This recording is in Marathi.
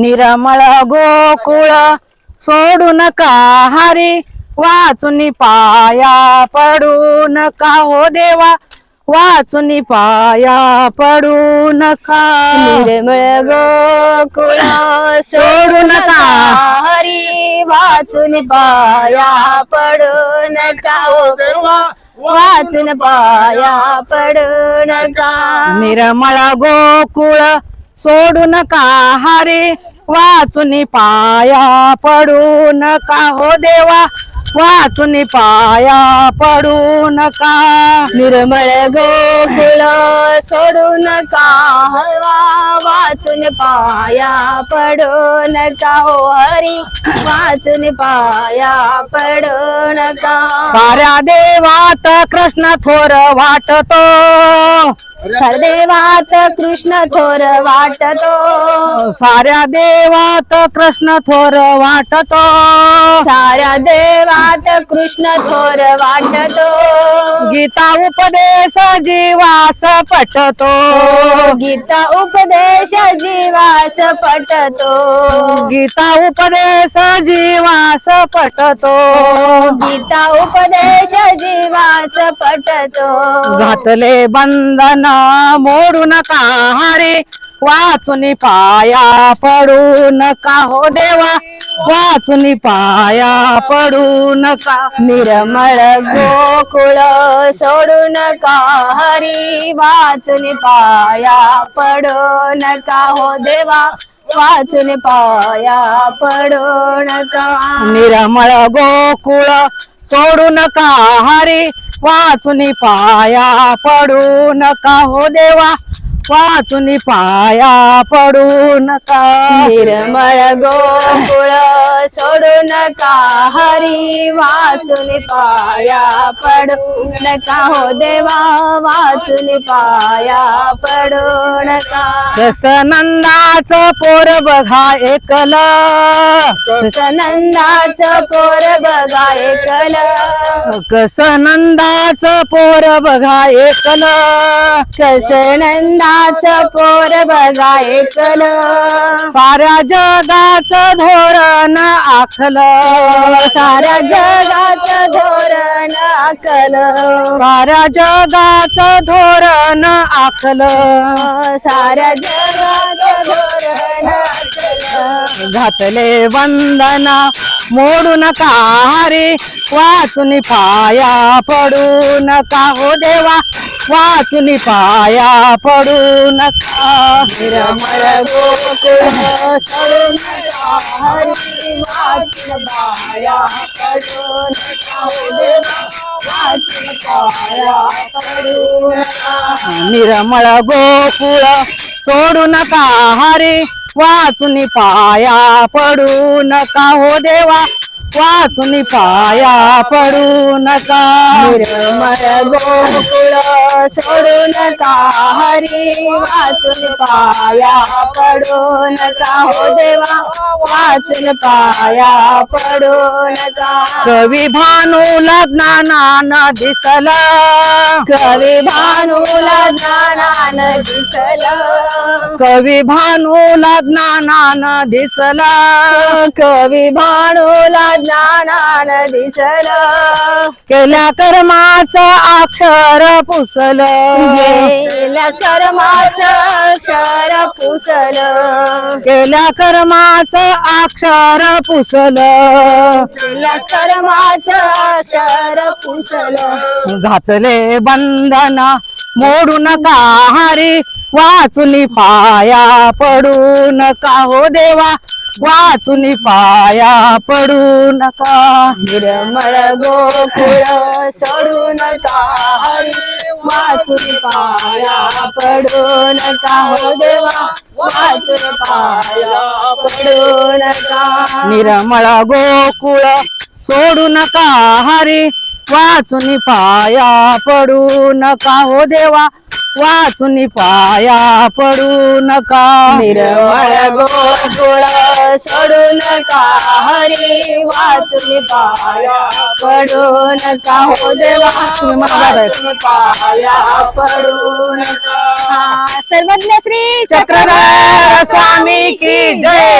निरमळ गोकुळ सोडू नका हरी. वाचून पाया पडू नका हो देवा. वाचून पाया पडू नका. निर्मळ गोकुळ सोडू नका हरी. वाचून पाया पडू नका हो वाचून पाया पडू नका. निर्मळ गोकुळ सोडू नका हरे? वाचून पाया पडू नका हो देवा वाचून पाया पडू नका निर्मळ गोकुळ सोडू नका हवा वाचून पाया पडू नका हो हरी वाचून पाया पडू नका साऱ्या देवात कृष्ण थोर वाटतो. देवात कृष्ण थोर वाटतो. साऱ्या देवात कृष्ण थोर वाटतो. साऱ्या देवात कृष्ण थोर वाटतो. गीता उपदेश जीवास पटतो. गीता उपदेश जीवास पटतो. गीता उपदेश जीवास पटतो. गीता उपदेश जीवास पटतो. घातले बंधन मोडू नका हरे. वाचून पाया पडू नका हो देवा. वाचून पाया पडू नका. निरमळ गोकुळ सोडू नका हरी. वाचून पाया पडू नका हो देवा. वाचून पाया पडू नका. निरमळ गोकुळ सोडू नका हरी. वाचून पाया पडू नका हो देवा. वाचून पाया पडू नका. निर्मळ गोकुळ सोडू नका. हरी वाचून पाया पडू नका हो देवा. वाचून पाया पडू नंदाच पोर बघा एकल. नंदाच पोर बघा एकल. कस नंदाच पोर बघा एकल. कस नंदाच पोर बघा एकल. साऱ्या जगाच धोरण आखल. साऱ्या जगाच धोरण आकल साऱ्या जगाच धोरण आखल. साऱ्या धोरण आकल घातले वंदन मोडू नका हरी वाचून पाया पडू नका हो देवा. वाचून पाया पडू नका. निर्मळ गोकुळ सोडून नका. हरी वाचून पाया पडू नका. वाचून पाया पडू नका. निर्मळ गोकुळ सोडू नका. हरी वाचून पाया पडू नका. हो देवा वाचून पाया पडू नका. निर्मळ गोकुळ सोडू नका हरी वाचून पाया पडू नका. हो देवा वाचून पाया पडू नका. कवी भानूला ज्ञानान दिसला. कवी भानूला ज्ञानान दिसला. कवी भानूला ज्ञानान दिसला. कवी भानूला ज्ञानान दिसला. केल्या कर्माचं अक्षर पुसल. गेल्या कर्माचं अक्षर पुसल. केल्या कर्माचं अक्षर पुसल. गेल्या कर्माचं अक्षर पुसल. घातले बंधन मोडू नका हरी वाचून पाया पडू नका हो देवा? वाचून पाया पडू नका. निर्मळ गोकुळ सोडू नका. हरी वाचून पाया पडू नका. हो देवा वाचून पाया पडू नका. निर्मळ गोकुळ सोडू नका हरी. वाचून पाया पडू नका. हो देवा वाचून पाया पडू नका. निर्मळ गोकुळ सोडू नका. हरी वाचून पाया पडू नका. हो देवा वाचून पाया पडू नका. सर्वज्ञ श्री चक्रधर स्वामी की जय.